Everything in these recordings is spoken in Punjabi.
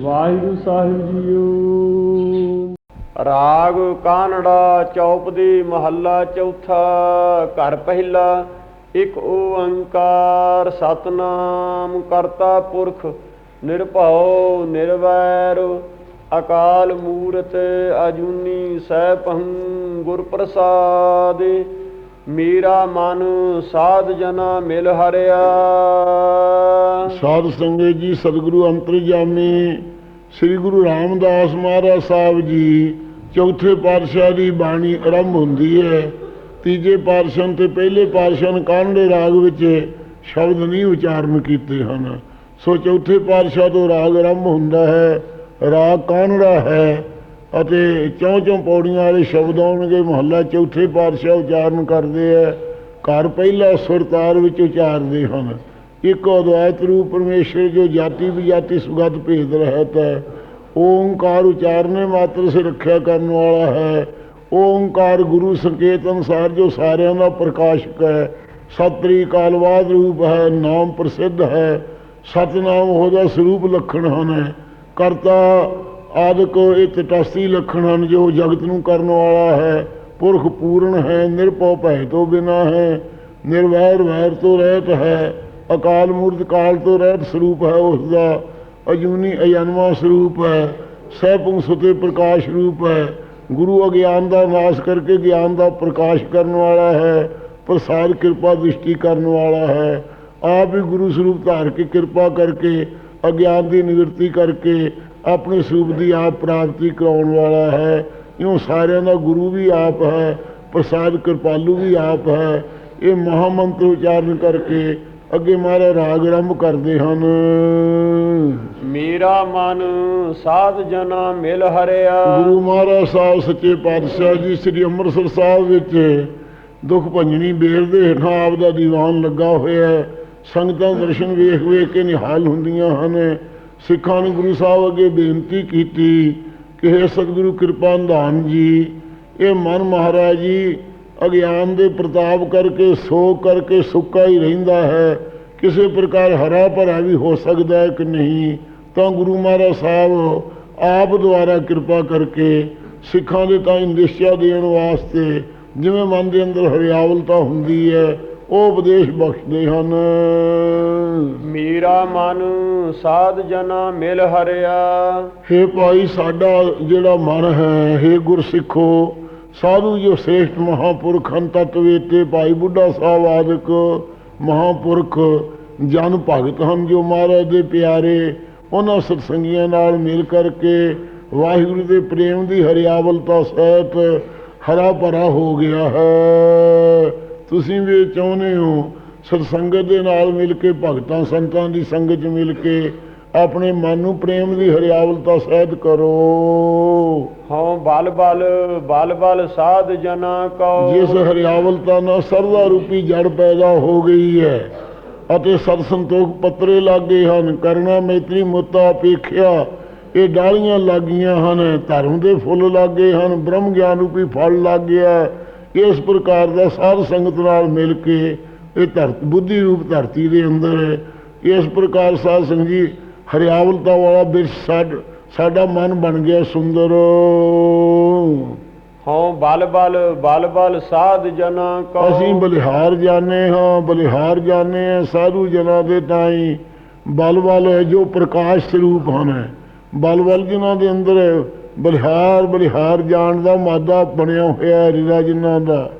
ਵਾਹਿਗੁਰੂ ਸਾਹਿਬ ਜੀਓ। ਰਾਗ ਕਾਨੜਾ ਚੌਪਦੀ ਮਹੱਲਾ ਚੌਥਾ, ਘਰ ਪਹਿਲਾ, ਇੱਕ ਓੰਕਾਰ ਸਤਨਾਮ ਕਰਤਾ ਪੁਰਖ, ਨਿਰਭਉ, ਨਿਰਵੈਰ, ਅਕਾਲ ਮੂਰਤ, ਅਜੂਨੀ ਸੈਭੰ ਗੁਰ ਪ੍ਰਸਾਦ ਮੇਰਾ ਮਨ ਸਾਧ ਜਨਾ ਮਿਲ ਹਰਿਆ। ਸਾਧ ਸੰਗਤ ਜੀ, ਸਤਿਗੁਰੂ ਅੰਤਰਜਾਮੀ, ਸ੍ਰੀ ਗੁਰੂ ਰਾਮਦਾਸ ਮਹਾਰਾਜ ਸਾਹਿਬ ਜੀ, ਚੌਥੇ ਪਾਤਸ਼ਾਹ ਦੀ ਬਾਣੀ ਆਰੰਭ ਹੁੰਦੀ ਹੈ। ਤੀਜੇ ਪਾਤਸ਼ਾਹ ਤੇ ਪਹਿਲੇ ਪਾਤਸ਼ਾਹ ਨੇ ਕਾਨੜੇ ਰਾਗ ਵਿੱਚ ਸ਼ਬਦ ਨਹੀਂ ਉਚਾਰਨ ਕੀਤੇ ਹਨ। ਸੋ ਚੌਥੇ ਪਾਤਸ਼ਾਹ ਤੋਂ ਰਾਗ ਆਰੰਭ ਹੁੰਦਾ ਹੈ, ਰਾਗ ਕਾਨੜਾ ਹੈ। ਅਤੇ ਚੌਂ ਚੌਂ ਪੌੜੀਆਂ ਵਾਲੇ ਸ਼ਬਦ ਆਉਣਗੇ, ਮਹੱਲਾ ਚੌਥੇ ਪਾਤਸ਼ਾਹ ਉਚਾਰਨ ਕਰਦੇ ਹੈ ਘਰ ਪਹਿਲਾ ਸੁਰਤਾਰ ਵਿੱਚ ਉਚਾਰਦੇ ਹਨ। ਇੱਕ ਅਦਵੈਤ ਰੂਪ ਪਰਮੇਸ਼ਰ ਜੋ ਜਾਤੀ ਵਿਜਾਤੀ ਸੁਗਤ ਭੇਦ ਰਹਿਤ ਹੈ। ਓੰਕਾਰ ਉਚਾਰਨੇ ਮਾਤਰ ਸੇ ਰੱਖਿਆ ਕਰਨ ਵਾਲਾ ਹੈ। ਓੰਕਾਰ ਗੁਰੂ ਸੰਕੇਤ ਅਨੁਸਾਰ ਜੋ ਸਾਰਿਆਂ ਦਾ ਪ੍ਰਕਾਸ਼ਕ ਹੈ। ਸਤਰੀ ਕਾਲਵਾਦ ਰੂਪ ਹੈ, ਨਾਮ ਪ੍ਰਸਿੱਧ ਹੈ। ਸਤਨਾਮ ਉਹਦਾ ਸਰੂਪ ਲਖਣ ਹਨ। ਕਰਤਾ ਆਦਿਕ ਇਹ ਤਟਸੀ ਲੱਖਣ ਹਨ ਜੋ ਜਗਤ ਨੂੰ ਕਰਨ ਵਾਲਾ ਹੈ, ਪੁਰਖ ਪੂਰਨ ਹੈ, ਨਿਰਭਉ ਭੈ ਤੋਂ ਬਿਨਾ ਹੈ, ਨਿਰਵੈਰ ਵੈਰ ਤੋਂ ਰਹਿਤ ਹੈ, ਅਕਾਲ ਮੂਰਤ ਕਾਲ ਤੋਂ ਰਹਿਤ ਸਰੂਪ ਹੈ ਉਸ ਦਾ ਅਜੂਨੀ ਅਜਨਮਾ ਸਰੂਪ ਹੈ ਸਹਿਪੁੰਗ ਸੁਤੇ ਪ੍ਰਕਾਸ਼ ਰੂਪ ਹੈ, ਗੁਰੂ ਅਗਿਆਨ ਦਾ ਨਾਸ਼ ਕਰਕੇ ਗਿਆਨ ਦਾ ਪ੍ਰਕਾਸ਼ ਕਰਨ ਵਾਲਾ ਹੈ, ਪ੍ਰਸਾਦ ਕਿਰਪਾ ਦ੍ਰਿਸ਼ਟੀ ਕਰਨ ਵਾਲਾ ਹੈ, ਆਪ ਹੀ ਗੁਰੂ ਸਰੂਪ ਧਾਰ ਕੇ ਕਿਰਪਾ ਕਰਕੇ, ਅਗਿਆਨ ਦੀ ਨਿਵਰਤੀ ਕਰਕੇ ਆਪਣੇ ਸਰੂਪ ਦੀ ਆਪ ਪ੍ਰਾਪਤੀ ਕਰਾਉਣ ਵਾਲਾ ਹੈ। ਇਉਂ ਸਾਰਿਆਂ ਦਾ ਗੁਰੂ ਵੀ ਆਪ ਹੈ ਪ੍ਰਸਾਦ ਕਿਰਪਾਲੂ ਵੀ ਆਪ ਹੈ। ਇਹ ਮਹਾਮੰਤਰ ਉਚਾਰਨ ਕਰਕੇ ਅੱਗੇ ਮਾਰੇ ਰਾਗ ਆਰੰਭ ਕਰਦੇ ਹਨ। ਮੇਰਾ ਮਨ ਸਾਧ ਜਨਾ ਮਿਲ ਹਰਿਆ। ਗੁਰੂ ਮਹਾਰਾਜ ਸਾਹਿਬ ਸੱਚੇ ਪਾਤਸ਼ਾਹ ਜੀ ਸ੍ਰੀ ਅੰਮ੍ਰਿਤਸਰ ਸਾਹਿਬ ਵਿੱਚ ਦੁੱਖ ਭੰਜਣੀ ਬੇਰ ਦੇ ਹੇਠਾਂ ਆਪ ਦਾ ਦੀਵਾਨ ਲੱਗਾ ਹੋਇਆ ਹੈ। ਸੰਗਤਾਂ ਦਰਸ਼ਨ ਵੇਖ ਵੇਖ ਕੇ ਨਿਹਾਲ ਹੁੰਦੀਆਂ ਹਨ। ਸਿੱਖਾਂ ਨੇ ਗੁਰੂ ਸਾਹਿਬ ਅੱਗੇ ਬੇਨਤੀ ਕੀਤੀ ਕਿ हे ਸਤਿਗੁਰੂ ਕਿਰਪਾ ਨਿਧਾਨ ਜੀ, ਇਹ ਮਨ ਮਹਾਰਾਜ ਜੀ, ਅਗਿਆਨ ਦੇ ਪ੍ਰਤਾਪ ਕਰਕੇ ਸੋ ਕਰਕੇ ਸੁੱਕਾ ਹੀ ਰਹਿੰਦਾ ਹੈ। ਕਿਸੇ ਪ੍ਰਕਾਰ ਹਰਾ ਭਰਾ ਵੀ ਹੋ ਸਕਦਾ ਹੈ ਕਿ ਨਹੀਂ? ਤਾਂ ਗੁਰੂ ਮਹਾਰਾਜ ਸਾਹਿਬ ਆਪ ਦੁਆਰਾ ਕਿਰਪਾ ਕਰਕੇ ਸਿੱਖਾਂ ਦੇ ਤਾਂ ਨਿਸ਼ਚਾ ਦੇਣ ਵਾਸਤੇ, ਜਿਵੇਂ ਮਨ ਦੇ ਅੰਦਰ ਹਰਿਆਵਲਤਾ ਹੁੰਦੀ ਹੈ ਉਹ ਉਪਦੇਸ਼ ਬਖਸ਼ਦੇ ਹਨ। ਮੇਰਾ ਮਨ ਸਾਧ ਜਨਾ ਮਿਲ ਹਰਿਆ। ਹੇ ਭਾਈ ਸਾਡਾ ਜਿਹੜਾ ਮਨ ਹੈ ਹੇ ਗੁਰਸਿੱਖੋ ਸਾਧੂ ਜੋ ਸ੍ਰੇਸ਼ਟ ਮਹਾਪੁਰਖ ਹਨ ਤਤਵੇਤੇ ਭਾਈ ਬੁੱਢਾ ਸਾਹਿਬ ਆਦਿਕ ਮਹਾਪੁਰਖ ਜਨ ਭਗਤ ਹਨ ਜੋ ਮਹਾਰਾਜ ਦੇ ਪਿਆਰੇ ਉਹਨਾਂ ਸਤਸੰਗੀਆਂ ਨਾਲ ਮਿਲ ਕਰਕੇ ਵਾਹਿਗੁਰੂ ਦੇ ਪ੍ਰੇਮ ਦੀ ਹਰਿਆਵਲਤਾ ਸਹਿਤ ਹਰਾ ਭਰਾ ਹੋ ਗਿਆ ਹੈ। ਤੁਸੀਂ ਵੀ ਚਾਹੁੰਦੇ ਹੋ ਸਤਸੰਗਤ ਦੇ ਨਾਲ ਮਿਲ ਕੇ ਭਗਤਾਂ ਸੰਤਾਂ ਦੀ ਸੰਗਤ 'ਚ ਮਿਲ ਕੇ ਆਪਣੇ ਮਨ ਨੂੰ ਪ੍ਰੇਮ ਦੀ ਹਰਿਆਵਲਤਾ ਸਹਿਤ ਕਰੋ। ਹਉ ਬਲ ਬਲ ਬਲ ਬਲ ਸਾਧ ਜਨਾ ਕਉ ਜਿਸ ਹਰਿਆਵਲਤਾ ਨਾਲ ਸਰਦਾ ਰੂਪੀ ਜੜ ਪੈਦਾ ਹੋ ਗਈ ਹੈ ਅਤੇ ਸਤ ਸੰਤੋਖ ਪੱਤਰੇ ਲੱਗੇ ਹਨ ਕਰਨਾ ਮੈਤਰੀ ਮੁੱਤਾ ਅਪੇਖਿਆ ਇਹ ਡਾਲੀਆਂ ਲੱਗੀਆਂ ਹਨ ਧਰਮ ਦੇ ਫੁੱਲ ਲੱਗੇ ਹਨ ਬ੍ਰਹਮ ਗਿਆਨ ਰੂਪੀ ਫਲ ਲੱਗ ਗਿਆ ਇਸ ਪ੍ਰਕਾਰ ਦਾ ਸਾਧ ਸੰਗਤ ਨਾਲ ਮਿਲ ਕੇ ਇਹ ਧਰਤ ਬੁੱਧੀ ਰੂਪ ਧਰਤੀ ਦੇ ਅੰਦਰ ਇਸ ਪ੍ਰਕਾਰ ਸਾਧ ਸੰਗਤ ਜੀ ਹਰਿਆਵਲਤਾ ਵਾਲਾ ਬਿਰਛ ਸਾਡ ਸਾਡਾ ਮਨ ਬਣ ਗਿਆ ਸੁੰਦਰ। ਹਉ ਬਲ ਬਲ ਬਲ ਬਲ ਸਾਧ ਜਨਾ ਕਉ ਅਸੀਂ ਬਲਿਹਾਰ ਜਾਣੇ ਹਾਂ ਬਲਿਹਾਰ ਜਾਣੇ ਹਾਂ ਸਾਧੂ ਜਨਾਂ ਦੇ ਤਾਈ। ਬਲ ਬਲ ਹੈ ਜੋ ਪ੍ਰਕਾਸ਼ ਸਰੂਪ ਹਨ ਬਲ ਬਲ ਜਿਨ੍ਹਾਂ ਦੇ ਅੰਦਰ ਬਲਿਹਾਰ ਬਲਿਹਾਰ ਜਾਣ ਦਾ ਮਾਦਾ ਬਣਿਆ ਹੋਇਆ ਹੈ ਰਿਦਾ ਜਿਨ੍ਹਾਂ ਦਾ।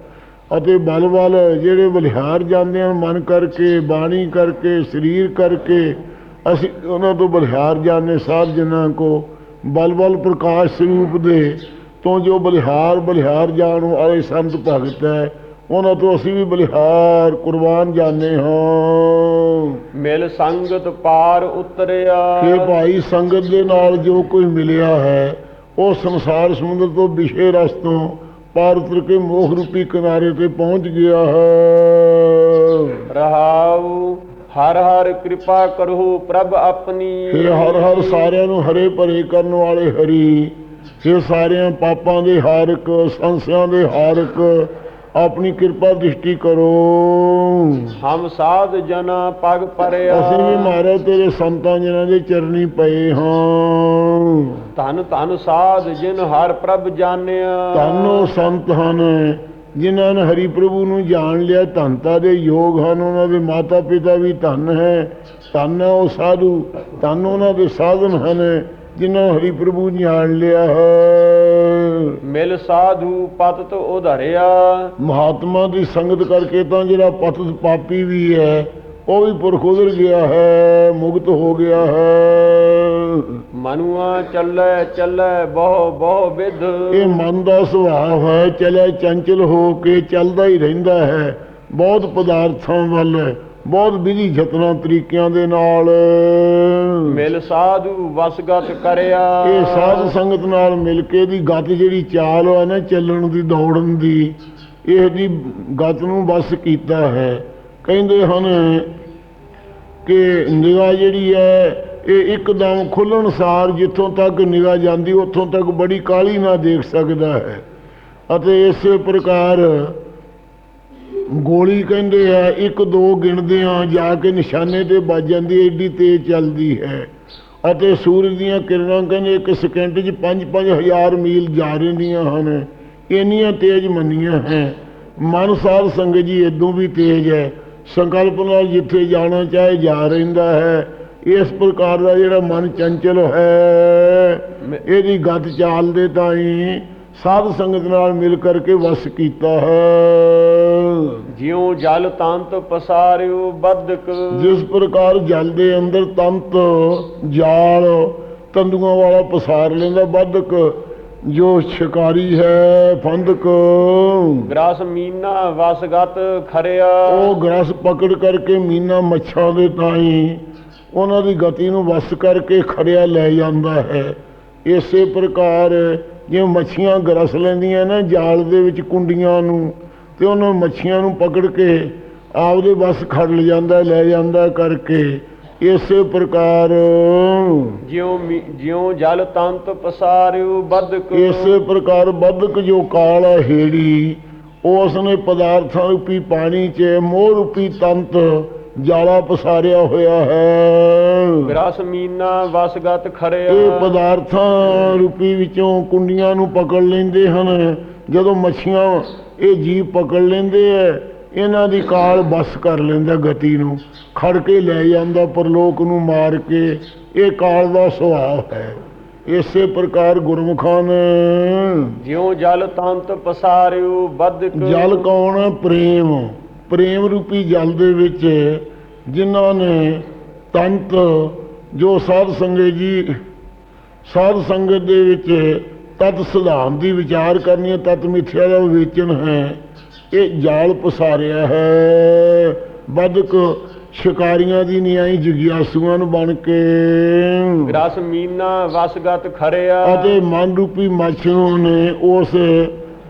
ਅਤੇ ਬਲ ਬਲ ਜਿਹੜੇ ਬਲਿਹਾਰ ਜਾਂਦੇ ਹਨ ਮਨ ਕਰਕੇ ਬਾਣੀ ਕਰਕੇ ਸਰੀਰ ਕਰਕੇ ਅਸੀਂ ਉਹਨਾਂ ਤੋਂ ਬਲਿਹਾਰ ਜਾਣੇ ਸਾਧ ਜਨਾਂ ਕੋ। ਬਲ ਬਲ ਪ੍ਰਕਾਸ਼ ਸਰੂਪ ਦੇ ਤੋਂ ਜੋ ਬਲਿਹਾਰ ਬਲਿਹਾਰ ਜਾਣ ਵਾਲੇ ਸੰਤ ਭਗਤ ਹੈ ਉਹਨਾਂ ਤੋਂ ਅਸੀਂ ਵੀ ਬਲਿਹਾਰ ਕੁਰਬਾਨ ਜਾਣੇ ਹਾਂ। ਮਿਲ ਸੰਗਤ ਪਾਰ ਉਤਰਿਆ। ਕਿ ਭਾਈ ਸੰਗਤ ਦੇ ਨਾਲ ਜੋ ਕੋਈ ਮਿਲਿਆ ਹੈ ਉਹ ਸੰਸਾਰ ਸਮੁੰਦਰ ਤੋਂ ਵਿਸ਼ੇ ਰਸ ਤੋਂ ਪਾਰ ਉਤਰ ਕੇ ਮੋਹ ਰੂਪੀ ਕਿਨਾਰੇ ਤੇ ਪਹੁੰਚ ਗਿਆ ਹੈ। ਰਹਾਉ ਹਰ ਹਰ ਕਿਰਪਾ ਕਰੋ ਪ੍ਰਭ ਆਪਣੀ। ਫਿਰ ਹਰ ਹਰ ਸਾਰਿਆਂ ਨੂੰ ਹਰੇ ਭਰੇ ਕਰਨ ਵਾਲੇ ਹਰੀ ਫਿਰ ਸਾਰਿਆਂ ਪਾਪਾਂ ਦੇ ਹਾਰਕ ਸੰਸਿਆਂ ਦੇ ਹਾਰਕ ਆਪਣੀ ਕਿਰਪਾ ਦ੍ਰਿਸ਼ਟੀ ਕਰੋ। ਹਮ ਸਾਧ ਜਨ ਪਗ ਪਰਿਆ। ਅਸੀਂ ਵੀ ਮਹਾਰਾਜ ਤੇਰੇ ਸੰਤਾਂ ਜਿਨ੍ਹਾਂ ਦੇ ਚਰਨੀ ਪਏ ਹਾਂ। ਧਨ ਧਨ ਸਾਧ ਜਿਨ ਹਰ ਪ੍ਰਭ ਜਾਣਿਆ। ਧੰਨੋ ਸੰਤ ਹਨ ਜਿਨ੍ਹਾਂ ਨੇ ਹਰੀ ਪ੍ਰਭੂ ਨੂੰ ਜਾਣ ਲਿਆ। ਧੰਤਾ ਦੇ ਯੋਗ ਹਨ ਉਹਨਾਂ ਦੇ ਮਾਤਾ ਪਿਤਾ ਵੀ ਧੰਨ ਹੈ। ਧੰਨ ਉਹ ਸਾਧੂ ਧੰਨ ਉਹਨਾਂ ਦੇ ਸਾਧਨ ਹਨ। ਜਿਨ੍ਹਾਂ ਹਰੀ ਪ੍ਰਭੂ ਜਾਣ ਲਿਆ ਹੈ। ਮਿਲ ਸਾਧੂ ਪਤਤ ਉਧਰਿਆ। ਮਹਾਤਮਾ ਦੀ ਸੰਗਤ ਕਰਕੇ ਤਾਂ ਜਿਹੜਾ ਪਤਿਤ ਪਾਪੀ ਵੀ ਹੈ ਉਹ ਵੀ ਪੁਰਖ ਉਧਰ ਗਿਆ ਹੈ ਮੁਕਤ ਹੋ ਗਿਆ ਹੈ। ਮਨੁਆ ਚੱਲੇ ਚੱਲੇ ਬਹੁ ਬਹੁ ਵਿਧ। ਇਹ ਮਨ ਦਾ ਸੁਭਾਅ ਹੈ ਚਲੇ ਚੰਚਲ ਹੋ ਕੇ ਚੱਲਦਾ ਹੀ ਰਹਿੰਦਾ ਹੈ। ਬਹੁਤ ਪਦਾਰਥਾਂ ਵੱਲ ਬਹੁਤ ਵਿਧੀ ਯਤਨਾਂ ਤਰੀਕਿਆਂ ਦੇ ਨਾਲ। ਮਿਲ ਸਾਧੂ ਵਸਗਤ ਕਰਿਆ। ਇਹ ਸਾਧ ਸੰਗਤ ਨਾਲ ਮਿਲ ਕੇ ਦੀ ਗਤ ਜਿਹੜੀ ਚਾਲ ਹੈ ਨਾ ਚੱਲਣ ਦੀ ਦੌੜਨ ਦੀ ਇਹ ਦੀ ਗਤ ਨੂੰ ਬਸ ਕੀਤਾ ਹੈ। ਕਹਿੰਦੇ ਹਨ ਕਿ ਨਿਗਾਹ ਜਿਹੜੀ ਹੈ ਇਹ ਇੱਕਦਮ ਖੁੱਲਣ ਸਾਰ ਜਿੱਥੋਂ ਤੱਕ ਨਿਗਾਹ ਜਾਂਦੀ ਉੱਥੋਂ ਤੱਕ ਬੜੀ ਕਾਲੀ ਨਾਲ ਦੇਖ ਸਕਦਾ ਹੈ। ਅਤੇ ਇਸੇ ਪ੍ਰਕਾਰ ਗੋਲੀ ਕਹਿੰਦੇ ਆ ਇੱਕ ਦੋ ਗਿਣਦੇ ਆ ਜਾ ਕੇ ਨਿਸ਼ਾਨੇ ਤੇ ਵੱਜ ਜਾਂਦੀ ਏਡੀ ਤੇਜ਼ ਚੱਲਦੀ ਹੈ। ਅਤੇ ਸੂਰਜ ਦੀਆਂ ਕਿਰਨਾਂ ਕਹਿੰਦੇ ਇੱਕ ਸਕਿੰਟ 'ਚ 5-5000 ਮੀਲ ਜਾ ਰਹਿੰਦੀਆਂ ਹਨ। ਇੰਨੀਆਂ ਤੇਜ਼ ਮੰਨੀਆਂ ਹੈ। ਮਨ ਸਾਧ ਸੰਗਤ ਜੀ ਇਦੋਂ ਵੀ ਤੇਜ਼ ਹੈ। ਸੰਕਲਪ ਨਾਲ ਜਿੱਥੇ ਜਾਣਾ ਚਾਹੇ ਜਾ ਰਹਿੰਦਾ ਹੈ। ਇਸ ਪ੍ਰਕਾਰ ਦਾ ਜਿਹੜਾ ਮਨ ਚੰਚਲ ਹੈ ਇਹਦੀ ਗਤ ਚਾਲ ਦੇ ਤਾਈ ਸਾਧ ਸੰਗਤ ਨਾਲ ਮਿਲ ਕਰਕੇ ਵਸ ਕੀਤਾ ਹੈ। ਜਿਉ ਜਲ ਤੰਤ ਪਸਾਰਿਓ ਬਦਕ ਜਿਸ ਪ੍ਰਕਾਰ ਜਲ ਦੇ ਅੰਦਰ ਤੰਤ ਜਾਲ ਤੰਦੂਆਂ ਵਾਲਾ ਪਸਾਰ ਲੈਂਦਾ ਬਦਕ ਜੋ ਸ਼ਿਕਾਰੀ ਹੈ ਫੰਦਕ। ਗ੍ਰਾਸ ਮੀਨਾ ਵਸਗਤ ਖਰਿਆ। ਉਹ ਗਰਸ ਪਕੜ ਕਰਕੇ ਮੀਨਾ ਮੱਛਾਂ ਦੇ ਤਾਈ ਉਹਨਾਂ ਦੀ ਗਤੀ ਨੂੰ ਵਸ ਕਰਕੇ ਖੜਿਆ ਲੈ ਜਾਂਦਾ ਹੈ। ਇਸੇ ਪ੍ਰਕਾਰ ਜਿਵੇਂ ਮੱਛੀਆਂ ਗਰਸ ਲੈਂਦੀਆਂ ਨਾ ਜਾਲ ਦੇ ਵਿੱਚ ਕੁੰਡੀਆਂ ਨੂੰ ਤੇ ਉਹਨਾਂ ਮੱਛੀਆਂ ਨੂੰ ਪਕੜ ਕੇ ਆਪਦੇ ਵਸ ਖੜ ਲੈ ਜਾਂਦਾ ਲੈ ਜਾਂਦਾ ਕਰਕੇ ਇਸੇ ਪ੍ਰਕਾਰ ਜਿਉ ਜਿਉ ਜਲ ਤੰਤ ਪਸਾਰਿਓ ਬਦਕ ਇਸੇ ਪ੍ਰਕਾਰ ਬਦਕ ਜੋ ਕਾਲ ਹੈ ਹੇੜੀ ਉਸ ਨੇ ਪਦਾਰਥਾਂ ਰੂਪੀ ਪਾਣੀ 'ਚ ਮੋਹ ਰੂਪੀ ਤੰਤ ਜਾਲਾ ਪਸਾਰਿਆ ਹੋਇਆ ਹੈ। ਗ੍ਰਾਸ ਮੀਨਾ ਵਸਗਤ ਇਹ ਖਰਿਆ ਪਦਾਰਥਾਂ ਰੂਪੀ ਵਿੱਚੋਂ ਕੁੰਡੀਆਂ ਨੂੰ ਪਕੜ ਲੈਂਦੇ ਹਨ। ਜਦੋਂ ਮੱਛੀਆਂ ਇਹ ਜੀਵ ਪਕੜ ਲੈਂਦੇ ਐ ਇਹਨਾਂ ਦੀ ਕਾਲ ਬਸ ਕਰ ਲੈਂਦਾ ਗਤੀ ਨੂੰ। ਖੜ ਕੇ ਲੈ ਜਾਂਦਾ ਪਰਲੋਕ ਨੂੰ ਮਾਰ ਕੇ। ਇਹ ਕਾਲ ਦਾ ਸੁਭਾਅ ਹੈ। ਇਸੇ ਪ੍ਰਕਾਰ ਗੁਰਮੁਖਾਂ ਨੇ ਜਿਉ ਜਲ ਤੰਤ ਪਸਾਰਿਓ ਬਦਕ ਜਲ ਕੌਣ? ਪ੍ਰੇਮ। ਪ੍ਰੇਮ ਰੂਪੀ ਜਲ ਦੇ ਵਿੱਚ ਜਿਨ੍ਹਾਂ ਨੇ ਤੰਤ ਜੋ ਸਾਧ ਸੰਗਤ ਜੀ ਸਾਧ ਸੰਗਤ ਦੇ ਵਿੱਚ ਤਤ ਸਿਧਾਂਤ ਦੀ ਵਿਚਾਰ ਕਰਨੀ ਹੈ ਤਤ ਮਿਥਿਆ ਦਾ ਵਿਵੇਚਨ ਹੈ ਇਹ ਜਾਲ ਪਸਾਰਿਆ ਹੈ। ਬਦਕ ਸ਼ਿਕਾਰੀਆਂ ਦੀ ਨਿਆਈ ਜਗਿਆਸੂਆਂ ਨੂੰ ਬਣ ਕੇ। ਗ੍ਰਾਸ ਮੀਨਾ ਵਸਗਤ ਖਰਿਆ। ਅਤੇ ਮਨ ਰੂਪੀ ਮੱਛ ਨੂੰ ਨੇ ਉਸ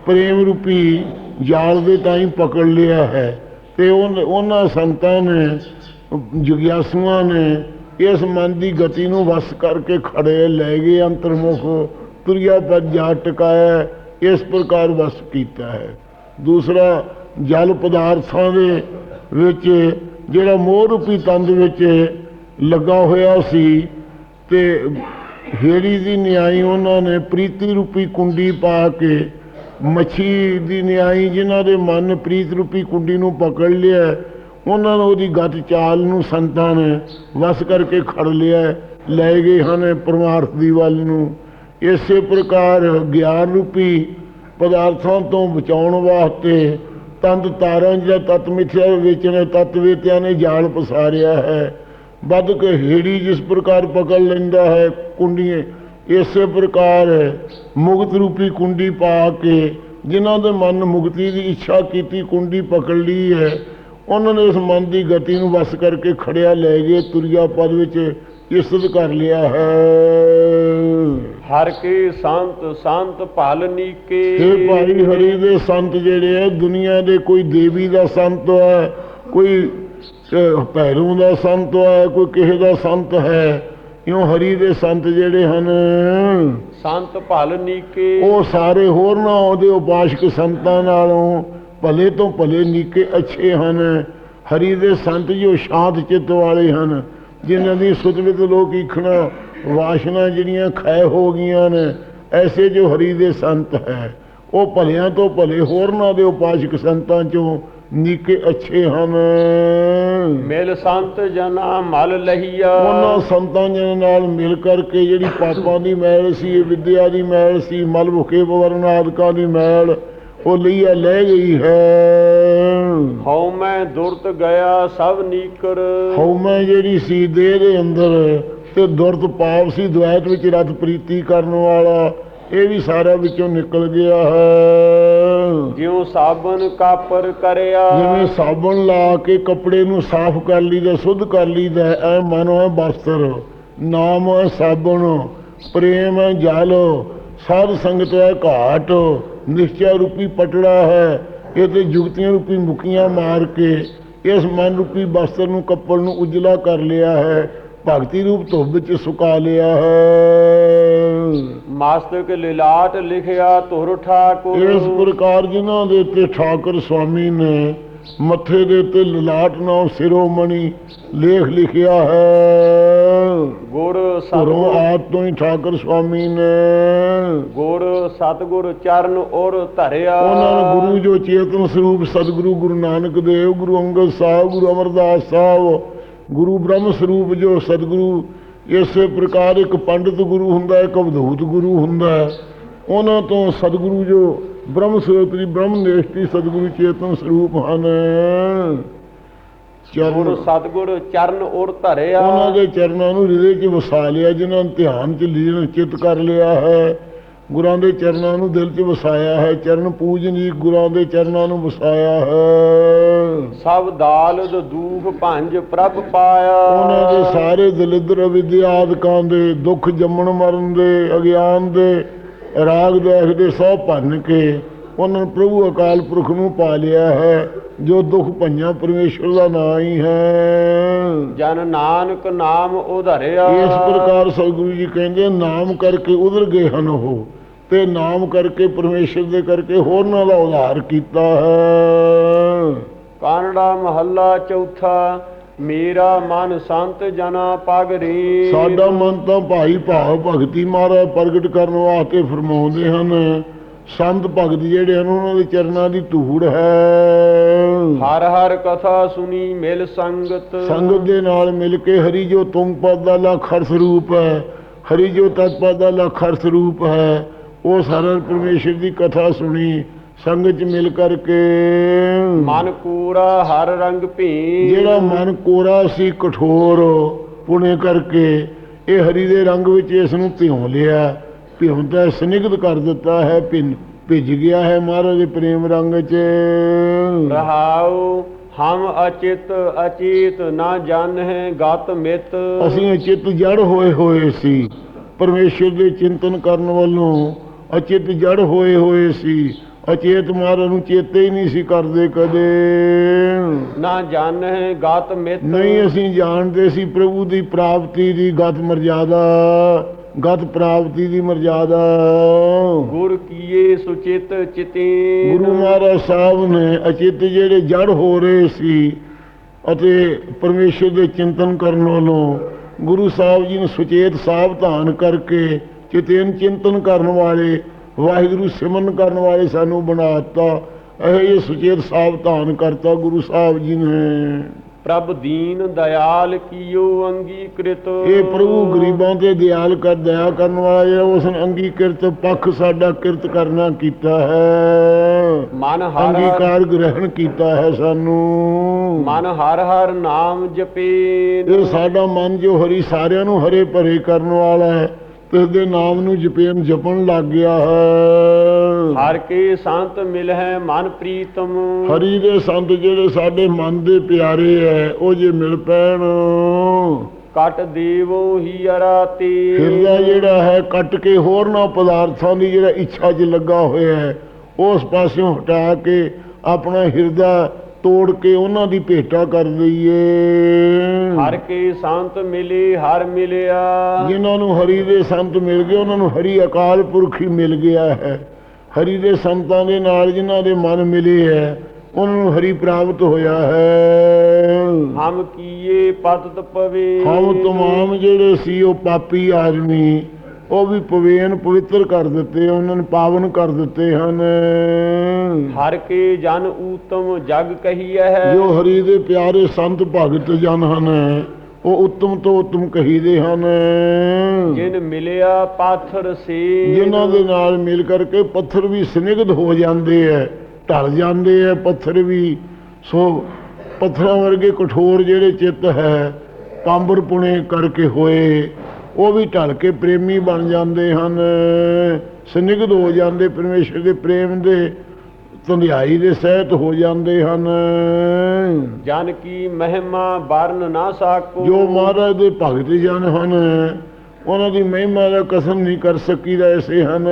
ਪ੍ਰੇਮ ਰੂਪੀ ਜਾਲ ਦੇ ਤਾਈਂ ਪਕੜ ਲਿਆ ਹੈ। ਤੇ ਉਨ- ਉਹਨਾਂ ਸੰਤਾਂ ਨੇ, ਜਗਿਆਸੂਆਂ ਨੇ ਇਸ ਮਨ ਦੀ ਗਤੀ ਨੂੰ ਵਸ ਕਰਕੇ ਖੜੇ ਲੈ ਗਏ ਅੰਤਰਮੁਖ, ਤੁਰਿਆ ਪਰ ਜਾ ਟਿਕਾਇਆ, ਇਸ ਪ੍ਰਕਾਰ ਵਸ ਕੀਤਾ ਹੈ। ਦੂਸਰਾ, ਜਲ ਪਦਾਰਥਾਂ ਦੇ ਵਿੱਚ ਜਿਹੜਾ ਮੋਹ ਰੂਪੀ ਤੰਦ ਵਿੱਚ ਲੱਗਾ ਹੋਇਆ ਸੀ ਤੇ ਹੇਰੀ ਦੀ ਨਿਆਈ ਉਹਨਾਂ ਨੇ ਪ੍ਰੀਤੀ ਰੂਪੀ ਕੁੰਡੀ ਪਾ ਕੇ ਮੱਛੀ ਦੀ ਨਿਆਈ ਜਿਨ੍ਹਾਂ ਦੇ ਮਨ ਪ੍ਰੀਤ ਰੂਪੀ ਕੁੰਡੀ ਨੂੰ ਪਕੜ ਲਿਆ ਉਹਨਾਂ ਨੂੰ ਉਹਦੀ ਗੱਤ ਚਾਲ ਨੂੰ ਸੰਤਾਂ ਨੇ ਵਸ ਕਰਕੇ ਖੜ ਲਿਆ ਲੈ ਗਏ ਹਨ ਪਰਮਾਰਥ ਦੀ ਵੱਲ ਨੂੰ। ਇਸੇ ਪ੍ਰਕਾਰ ਗਿਆਨ ਰੂਪੀ ਪਦਾਰਥਾਂ ਤੋਂ ਬਚਾਉਣ ਵਾਸਤੇ ਤੰਦ ਤਾਰਾਂ ਜਾਂ ਤਤ ਮਿਥਿਆ ਵਿੱਚ ਨੇ, ਤਤ ਵੇਤਿਆਂ ਨੇ ਜਾਲ ਪਸਾਰਿਆ ਹੈ। ਵੱਧ ਕੇ ਹੇੜੀ ਜਿਸ ਪ੍ਰਕਾਰ ਪਕੜ ਲੈਂਦਾ ਹੈ ਕੁੰਡੀਏ ਇਸੇ ਪ੍ਰਕਾਰ ਮੁਕਤ ਰੂਪੀ ਕੁੰਡੀ ਪਾ ਕੇ ਜਿਨ੍ਹਾਂ ਦੇ ਮਨ ਮੁਕਤੀ ਦੀ ਇੱਛਾ ਕੀਤੀ ਕੁੰਡੀ ਪਕੜ ਲਈ ਹੈ। ਉਹਨਾਂ ਨੇ ਉਸ ਮਨ ਦੀ ਗਤੀ ਨੂੰ ਵਸ ਕਰਕੇ ਖੜਿਆ ਲੈ ਗਏ ਤੁਰਿਆ ਪਦ ਵਿੱਚ ਇਸਤ ਕਰ ਲਿਆ ਹੈ। ਹਰ ਕੇ ਸੰਤ ਸੰਤ ਭਲ ਨੀਕੇ। ਇਹ ਭਾਈ ਹਰੀ ਦੇ ਸੰਤ ਜਿਹੜੇ ਆ ਦੁਨੀਆ ਦੇ ਕੋਈ ਦੇਵੀ ਦਾ ਸੰਤ ਹੈ ਕੋਈ ਭੈਰੂ ਦਾ ਸੰਤ ਹੈ ਕੋਈ ਕਿਸੇ ਦਾ ਸੰਤ ਹੈ। ਇਉਂ ਹਰੀ ਦੇ ਸੰਤ ਜਿਹੜੇ ਹਨ? ਸੰਤ ਭਲ ਨੀਕੇ। ਉਹ ਸਾਰੇ ਹੋਰਨਾਂ ਉਹਦੇ ਉਪਾਸ਼ਕ ਸੰਤਾਂ ਨਾਲੋਂ ਭਲੇ ਤੋਂ ਭਲੇ ਨੀਕੇ ਅੱਛੇ ਹਨ। ਹਰੀ ਦੇ ਸੰਤ ਜੋ ਸ਼ਾਂਤ ਚਿੱਤ ਵਾਲੇ ਹਨ ਜਿਨ੍ਹਾਂ ਦੀ ਸੁਧ ਵਿੱਚ ਲੋਕ ਈਖਣਾ ਵਾਸ਼ਨਾ ਜਿਹੜੀਆਂ ਖੈ ਹੋ ਗਈਆਂ ਨੇ ਐਸੇ ਜੋ ਹਰੀ ਦੇ ਸੰਤ ਹੈ। ਉਹ ਭਲਿਆਂ ਤੋਂ ਭਲੇ ਹੋਰਨਾਂ ਦੇ ਉਪਾਸ਼ਕ ਸੰਤਾਂ ਚੋਂ ਨੀਕੇ ਅੱਛੇ ਹਨ। ਮਿਲ ਸੰਤ ਜਨਾ ਮਲ ਲਹੀਆ। ਉਹਨਾਂ ਸੰਤਾਂ ਜਨਾਂ ਨਾਲ ਮਿਲ ਕਰਕੇ ਜਿਹੜੀ ਪਾਪਾਂ ਦੀ ਮੈਲ ਸੀ ਇਹ ਵਿਦਿਆ ਦੀ ਮੈਲ ਸੀ ਮਲ ਭੁਖੇ ਵਰਨ ਆਦਿਕਾਂ ਦੀ ਮੈਲ ਉਹ ਲਈਆ ਲੈ ਗਈ ਹੈ। ਹਉ ਮੈਂ ਦੁਰਤ ਗਿਆ ਸਭ ਨੀਕਰ। ਹਉਮੈ ਜਿਹੜੀ ਸੀ ਦੇਹ ਦੇ ਅੰਦਰ ਤੇ ਦੁਰਤ ਪਾਪ ਸੀ ਦੁਆਇਤ ਵਿੱਚ ਰਤ ਪ੍ਰੀਤੀ ਕਰਨ ਵਾਲਾ। ਇਹ ਵੀ ਸਾਰਾ ਵਿੱਚੋਂ ਨਿਕਲ ਗਿਆ ਹੈ। ਜਿਉ ਸਾਬਨ ਕਾਪਰ ਕਰਿਆ। ਜਿਵੇਂ ਸਾਬਣ ਲਾ ਕੇ ਕੱਪੜੇ ਨੂੰ ਸਾਫ਼ ਕਰ ਲਈਦਾ ਸੁੱਧ ਕਰ ਲਈਦਾ ਐ ਮਨ ਹੈ ਬਸਤਰ ਨਾਮ ਹੈ ਸਾਬਣ ਪ੍ਰੇਮ ਹੈ ਜਲ ਸਾਧ ਸੰਗਤ ਹੈ ਘਾਟ। ਨਿਸ਼ਚੈ ਰੂਪੀ ਪਟੜਾ ਹੈ ਇਹ ਤੇ ਜੁਗਤੀਆਂ ਰੂਪੀ ਮੁਕੀਆਂ ਮਾਰ ਕੇ ਇਸ ਮਨ ਰੂਪੀ ਬਸਤਰ ਨੂੰ ਕੱਪੜ ਨੂੰ ਉਜਲਾ ਕਰ ਲਿਆ ਹੈ। ਭਗਤੀ ਰੂਪ ਧੁੱਪ ਵਿੱਚ ਸੁਕਾ ਲਿਆ ਹੈ। ਮਾਸਤਕ ਲਿਲਾਟ ਲਿਖਿਆ ਤੁਰ ਠਾਕੁਰ। ਇਸ ਪ੍ਰਕਾਰ ਜਿਨ੍ਹਾਂ ਦੇ ਉੱਤੇ ਠਾਕਰ ਸੁਆਮੀ ਨੇ ਮੱਥੇ ਦੇ ਉੱਤੇ ਲਲਾਟ ਨਾਮ ਸਿਰੋਮਣੀ ਲੇਖ ਲਿਖਿਆ ਹੈ। ਗੁਰ ਸਤਗੁਰ ਆਪ ਤੋਂ ਹੀ ਠਾਕਰ ਸੁਆਮੀ ਨੇ। ਗੁਰ ਸਤਗੁਰ ਚਰਨ ਔਰ ਧਰਿਆ। ਉਹਨਾਂ ਨੂੰ ਗੁਰੂ ਜੋ ਚੇਤਨ ਸਰੂਪ ਸਤਿਗੁਰੂ ਗੁਰੂ ਨਾਨਕ ਦੇਵ ਗੁਰੂ ਅੰਗਦ ਸਾਹਿਬ ਗੁਰੂ ਅਮਰਦਾਸ ਸਾਹਿਬ ਗੁਰੂ ਬ੍ਰਹਮ ਸਰੂਪ ਜੋ ਸਤਿਗੁਰੂ ਇਸੇ ਪ੍ਰਕਾਰ ਇੱਕ ਪੰਡਿਤ ਗੁਰੂ ਹੁੰਦਾ ਹੈ ਇੱਕ ਅਵਧੂਤ ਗੁਰੂ ਹੁੰਦਾ ਹੈ। ਉਹਨਾਂ ਤੋਂ ਸਤਿਗੁਰੂ ਜੋ ਬ੍ਰਹਮ ਸਰੂਪੀ ਬ੍ਰਹਮ ਨਿਸ਼ਟੀ ਸਤਿਗੁਰੂ ਚੇਤਨ ਸਰੂਪ ਹਨ। ਚਰਨ ਸਤਗੁਰ ਚਰਨ ਔਰ ਧਰਿਆ। ਉਹਨਾਂ ਦੇ ਚਰਨਾਂ ਨੂੰ ਹਿਰਦੇ 'ਚ ਵਸਾ ਲਿਆ ਜਿਨ੍ਹਾਂ ਧਿਆਨ 'ਚ ਲੀਨ ਚਿੱਤ ਕਰ ਲਿਆ ਹੈ। ਗੁਰਾਂ ਦੇ ਚਰਨਾਂ ਨੂੰ ਦਿਲ 'ਚ ਵਸਾਇਆ ਹੈ ਚਰਨ ਪੂਜਨੀਕ ਗੁਰਾਂ ਦੇ ਚਰਨਾਂ ਨੂੰ ਵਸਾਇਆ ਹੈ। ਸਭ ਦਾਲਦ ਦੂਖ ਭੰਜ ਪ੍ਰਭ ਪਾਇਆ। ਉਹਨਾਂ ਦੇ ਸਾਰੇ ਦਲਿੱਦਰ ਵਿਦਿਆਦਿਕਾਂ ਦੇ ਦੁੱਖ ਜੰਮਣ ਮਰਨ ਦੇ ਅਗਿਆਨ ਦੇ ਰਾਗ ਦੇਖ ਦੇ ਸਭ ਭੰਨ ਕੇ ਉਹਨਾਂ ਨੇ ਪ੍ਰਭੂ ਅਕਾਲ ਪੁਰਖ ਨੂੰ ਪਾ ਲਿਆ ਹੈ ਜੋ ਦੁੱਖ ਭੰਜਾ ਪਰਮੇਸ਼ਰ ਦਾ ਨਾਮ ਹੀ ਹੈ। ਜਨ ਨਾਨਕ ਨਾਮ ਉਧਰਿਆ। ਇਸ ਪ੍ਰਕਾਰ ਸਤਿਗੁਰੂ ਜੀ ਕਹਿੰਦੇ ਨਾਮ ਕਰਕੇ ਉਧਰ ਗਏ ਹਨ ਉਹ। ਤੇ ਨਾਮ ਕਰਕੇ ਪਰਮੇਸ਼ਰ ਦੇ ਕਰਕੇ ਹੋਰਨਾਂ ਦਾ ਉਧਾਰ ਕੀਤਾ ਹੈ। ਕਾਨੜਾ ਮਹੱਲਾ ਚੌਥਾ ਮੇਰਾ ਮਨ ਸੰਤ ਜਨਾ ਪਗਰੀ। ਸਾਡਾ ਮਨ ਤਾਂ ਭਾਈ ਭਾਵ ਭਗਤੀ ਮਹਾਰਾਜ ਪ੍ਰਗਟ ਕਰਨ ਵਾਸਤੇ ਫਰਮਾਉਂਦੇ ਹਨ। ਸੰਤ ਭਗਤ ਜਿਹੜੇ ਹਨ ਉਹਨਾਂ ਦੇ ਚਰਨਾਂ ਦੀ ਧੂੜ ਹੈ। ਹਰ ਹਰ ਕਥਾ ਸੁਣੀ ਮਿਲ ਸੰਗਤ। ਸੰਗਤ ਦੇ ਨਾਲ ਮਿਲ ਕੇ ਹਰੀ ਜੋ ਤੁੰਗ ਪਦ ਦਾ ਲਖਰ ਸਰੂਪ ਹੈ ਹਰੀ ਜੋ ਤਤ ਪਦ ਦਾ ਲਖਰ ਸਰੂਪ ਹੈ ਉਹ ਸਾਰਾ ਪਰਮੇਸ਼ਰ ਦੀ ਕਥਾ ਸੁਣੀ ਸੰਗਤ ਚ ਮਿਲ ਕਰਕੇ। ਮਨ ਕੂਰਾ ਹਰ ਰੰਗ ਭੀ ਜਿਹੜਾ ਮਨ ਕੋਰਾ ਸੀ ਕਠੋਰ ਪੁਣੇ ਕਰਕੇ ਇਹ ਹਰੀ ਦੇ ਰੰਗ ਵਿੱਚ ਇਸ ਨੂੰ ਭਿਉਂ ਲਿਆ। ਭਿਉਂਦਾ ਸਨਿਗਧ ਕਰ ਦਿੱਤਾ ਹੈ ਭਿੰਨ ਭਿੱਜ ਗਿਆ ਹੈ ਮਹਾਰਾਜ ਦੇ ਪ੍ਰੇਮ ਰੰਗ 'ਚ। ਰਹਾਉ ਹਮ ਅਚਿਤ ਅਚੀਤ ਨਾ ਜਾਣਹਿ ਗਤ ਮਿਤ। ਅਸੀਂ ਚਿੱਤ ਜੜ ਹੋਏ ਹੋਏ ਸੀ। ਪਰਮੇਸ਼ਰ ਦੇ ਚਿੰਤਨ ਕਰਨ ਵੱਲੋਂ ਅਚਿਤ ਜੜ ਹੋਏ ਹੋਏ ਸੀ। ਅਚੇਤ ਮਹਾਰਾਜ ਨੂੰ ਚੇਤੇ ਹੀ ਨਹੀਂ ਸੀ ਕਰਦੇ ਕਦੇ। ਨਾ ਜਾਣਹਿ ਗਤ ਮਿਤ। ਨਹੀਂ ਅਸੀਂ ਜਾਣਦੇ ਸੀ ਪ੍ਰਭੂ ਦੀ ਪ੍ਰਾਪਤੀ ਦੀ ਗਤ ਮਰਜ਼ਾਦਾ। ਗਤ ਪ੍ਰਾਪਤੀ ਦੀ ਮਰਜ਼ਾਦਾ। ਗੁਰ ਕੀਏ ਸੁਚਿਤ ਚਿਤੇ ਗੁਰੂ ਮਹਾਰਾਜ ਸਾਹਿਬ ਨੇ ਅਚਿਤ ਜਿਹੜੇ ਜੜ ਹੋ ਰਹੇ ਸੀ ਅਤੇ ਪਰਮੇਸ਼ਰ ਦੇ ਚਿੰਤਨ ਕਰਨ ਵੱਲੋਂ ਗੁਰੂ ਸਾਹਿਬ ਜੀ ਨੂੰ ਸੁਚੇਤ ਸਾਵਧਾਨ ਕਰਕੇ ਚਿਤੇਨ ਚਿੰਤਨ ਕਰਨ ਵਾਲੇ ਵਾਹਿਗੁਰੂ ਸਿਮਰਨ ਕਰਨ ਵਾਲੇ ਸਾਨੂੰ ਬਣਾਤਾ ਇਹ ਸੁਚੇਤ ਸਾਵਧਾਨ ਕਰਤਾ ਗੁਰੂ ਸਾਹਿਬ ਜੀ ਨੇ। ਪ੍ਰਭ ਦੀਨ ਦਇਆਲ ਕੀਓ ਅੰਗੀਕ੍ਰਿਤ। ਇਹ ਪ੍ਰਭੂ ਗਰੀਬਾਂ ਤੇ ਦਿਆਲ ਕਰ ਦਇਆ ਕਰਨ ਵਾਲਾ ਜਿਹੜਾ ਉਸ ਨੇ ਅੰਗੀਕ੍ਰਿਤ ਪੱਖ ਸਾਡਾ ਕਿਰਤ ਕਰਨਾ ਕੀਤਾ ਹੈ। ਮਨ ਹਰ ਹਰ ਅੰਗੀਕਾਰ ਗ੍ਰਹਿਣ ਕੀਤਾ ਹੈ ਸਾਨੂੰ। ਮਨ ਹਰ ਹਰ ਨਾਮ ਜਪੇ। ਇਹ ਸਾਡਾ ਮਨ ਜੋ ਹਰੀ ਸਾਰਿਆਂ ਨੂੰ ਹਰੇ ਭਰੇ ਕਰਨ ਵਾਲਾ ਹੈ। ਤੇ ਦੇ ਨਾਮ ਨੂੰ ਜਪੇਨ ਜਪਣ ਲੱਗ ਗਿਆ ਹੈ। ਹਰ ਕੇ ਸੰਤ ਮਿਲਹਿ ਮਨ ਪ੍ਰੀਤਮ। ਹਰੀ ਦੇ ਸੰਤ ਜਿਹੜੇ ਸਾਡੇ ਮਨ ਦੇ ਪਿਆਰੇ ਹੈ ਉਹ ਜੇ ਮਿਲ ਪੈਣ। ਕਟ ਦੇਵੋ ਹੀ ਅਰਾਤੀ ਹਿਰਦਾ ਜਿਹੜਾ ਹੈ ਕੱਟ ਕੇ ਹੋਰਨਾਂ ਪਦਾਰਥਾਂ ਦੀ ਜਿਹੜਾ ਇੱਛਾ 'ਚ ਲੱਗਾ ਹੋਇਆ ਹੈ ਉਸ ਪਾਸਿਓਂ ਹਟਾ ਕੇ ਆਪਣਾ ਹਿਰਦਾ ਤੋੜ ਕੇ ਉਹਨਾਂ ਦੀ ਭੇਟਾ ਕਰ ਦਈਏ। ਹਰ ਕੇ ਸੰਤ ਮਿਲੇ ਹਰ ਮਿਲਿਆ। ਜਿਨ੍ਹਾਂ ਨੂੰ ਹਰੀ ਦੇ ਸੰਤ ਮਿਲ ਗਏ ਉਹਨਾਂ ਨੂੰ ਹਰੀ ਅਕਾਲ ਪੁਰਖ ਹੀ ਮਿਲ ਗਿਆ ਹੈ। ਹਰੀ ਦੇ ਸੰਤਾਂ ਦੇ ਨਾਲ ਜਿਨ੍ਹਾਂ ਦੇ ਮਨ ਮਿਲੇ ਹੈ ਉਹਨਾਂ ਨੂੰ ਹਰੀ ਪ੍ਰਾਪਤ ਹੋਇਆ ਹੈ। ਹਮ ਕੀਏ ਪਤਤ ਪਵੇ। ਹਮ ਤਮਾਮ ਜਿਹੜੇ ਸੀ ਉਹ ਪਾਪੀ ਆਦਮੀ ਉਹ ਵੀ ਪਵੇਨ ਪਵਿੱਤਰ ਕਰ ਦਿੱਤੇ ਉਹਨਾਂ ਨੂੰ ਪਾਵਨ ਕਰ ਦਿੱਤੇ ਹਨ। ਹਰ ਕੇ ਜਨ ਊਤਮ ਜਗ ਕਹੀਐ। ਹੈ ਜੋ ਹਰੀ ਦੇ ਪਿਆਰੇ ਸੰਤ ਭਗਤ ਜਨ ਹਨ ਉਹ ਉੱਤਮ ਤੋਂ ਉੱਤਮ ਕਹੀਦੇ ਹਨ। ਜਿਨ ਮਿਲਿਆ ਪਾਥਰ ਸੇ ਜਿਨ੍ਹਾਂ ਦੇ ਨਾਲ ਮਿਲ ਕਰਕੇ ਪੱਥਰ ਵੀ ਸਨਿਗਧ ਹੋ ਜਾਂਦੇ ਐ ਢਲ ਜਾਂਦੇ ਐ ਪੱਥਰ ਵੀ। ਸੋ ਪੱਥਰਾਂ ਵਰਗੇ ਕਠੋਰ ਜਿਹੜੇ ਚਿੱਤ ਹੈ ਕਾਂਬਰ ਪੁਣੇ ਕਰਕੇ ਹੋਏ। ਉਹ ਵੀ ਢਲ ਕੇ ਪ੍ਰੇਮੀ ਬਣ ਜਾਂਦੇ ਹਨ। ਸਨਿਗਧ ਹੋ ਜਾਂਦੇ ਪਰਮੇਸ਼ਰ ਦੇ ਪ੍ਰੇਮ ਦੇ ਧੰਧਿਆਈ ਦੇ ਸਹਿਤ ਹੋ ਜਾਂਦੇ ਹਨ। ਜਨ ਕੀ ਮਹਿਮਾ ਵਰਨ ਨਾ ਸਾਕੋ। ਜੋ ਮਹਾਰਾਜ ਦੇ ਭਗਤ ਜਨ ਹਨ ਉਹਨਾਂ ਦੀ ਮਹਿਮਾ ਦਾ ਕਸਮ ਨਹੀਂ ਕਰ ਸਕੀਦਾ ਐਸੇ ਹਨ।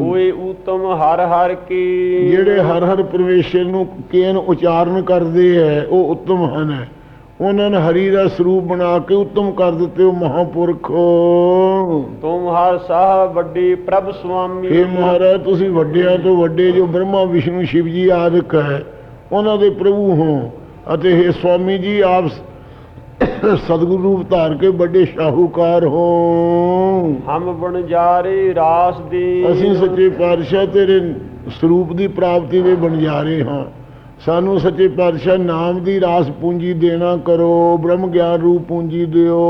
ਹੋਏ ਊਤਮ ਹਰ ਹਰ ਕੇ। ਜਿਹੜੇ ਹਰ ਹਰ ਪਰਮੇਸ਼ਰ ਨੂੰ ਕੇਨ ਉਚਾਰਨ ਕਰਦੇ ਐ ਉਹ ਉੱਤਮ ਹਨ। ਉਹਨਾਂ ਨੇ ਹਰੀ ਦਾ ਸਰੂਪ ਬਣਾ ਕੇ ਉੱਤਮ ਕਰ ਦਿੱਤੇ ਉਹ ਮਹਾਪੁਰਖ। ਤੁਮ ਹਰ ਸਾਹ ਵੱਡੇ ਪ੍ਰਭ ਸੁਆਮੀ ਇਹ ਮਹਾਰਾਜ ਤੁਸੀਂ ਵੱਡਿਆਂ ਤੋਂ ਵੱਡੇ ਜੋ ਬ੍ਰਹਮਾ ਵਿਸ਼ਨੂੰ ਸ਼ਿਵ ਜੀ ਆਦਿਕ ਹੈ ਉਹਨਾਂ ਦੇ ਪ੍ਰਭੂ ਹੋ। ਅਤੇ ਇਹ ਸਵਾਮੀ ਜੀ ਆਪ ਸਤਿਗੁਰੂ ਰੂਪ ਧਾਰ ਕੇ ਵੱਡੇ ਸ਼ਾਹੂਕਾਰ ਹੋ। ਹਮ ਬਣਜਾਰੇ ਰਾਸ ਦੇ ਅਸੀਂ ਸੱਚੇ ਪਾਤਸ਼ਾਹ ਤੇਰੇ ਸਰੂਪ ਦੀ ਪ੍ਰਾਪਤੀ ਦੇ ਬਣਜਾਰੇ ਹਾਂ। ਸਾਨੂੰ ਸੱਚੇ ਪਾਤਸ਼ਾਹ ਨਾਮ ਦੀ ਰਾਸ ਪੂੰਜੀ ਦੇਣਾ ਕਰੋ ਬ੍ਰਹਮ ਗਿਆਨ ਰੂਪ ਪੂੰਜੀ ਦਿਓ।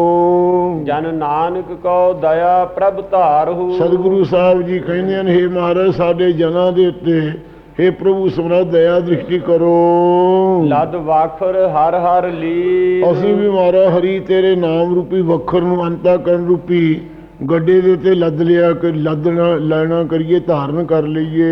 ਜਨ ਨਾਨਕ ਕੋ ਦਇਆ ਪ੍ਰਭ ਧਾਰਹੁ। ਸਤਿਗੁਰੂ ਸਾਹਿਬ ਜੀ ਕਹਿੰਦੇ ਨੇ ਹੇ ਮਹਾਰਾਜ ਸਾਡੇ ਜਨਾਂ ਦੇ ਉੱਤੇ ਹੇ ਪ੍ਰਭੂ ਸਮਰੱਥ ਦਇਆ ਦ੍ਰਿਸ਼ਟੀ ਕਰੋ। ਲਦ ਵਾਖਰ ਹਰ ਹਰ ਲੀ ਅਸੀਂ ਵੀ ਮਹਾਰਾਜ ਹਰੀ ਤੇਰੇ ਨਾਮ ਰੂਪੀ ਵਖਰ ਨੂੰ ਅੰਤਾ ਕਰਨ ਰੂਪੀ ਗੱਡੇ ਦੇ ਉੱਤੇ ਲੱਦ ਲਿਆ ਕਿ ਲੱਦਣਾ ਲੈਣਾ ਕਰੀਏ ਧਾਰਨ ਕਰ ਲਈਏ।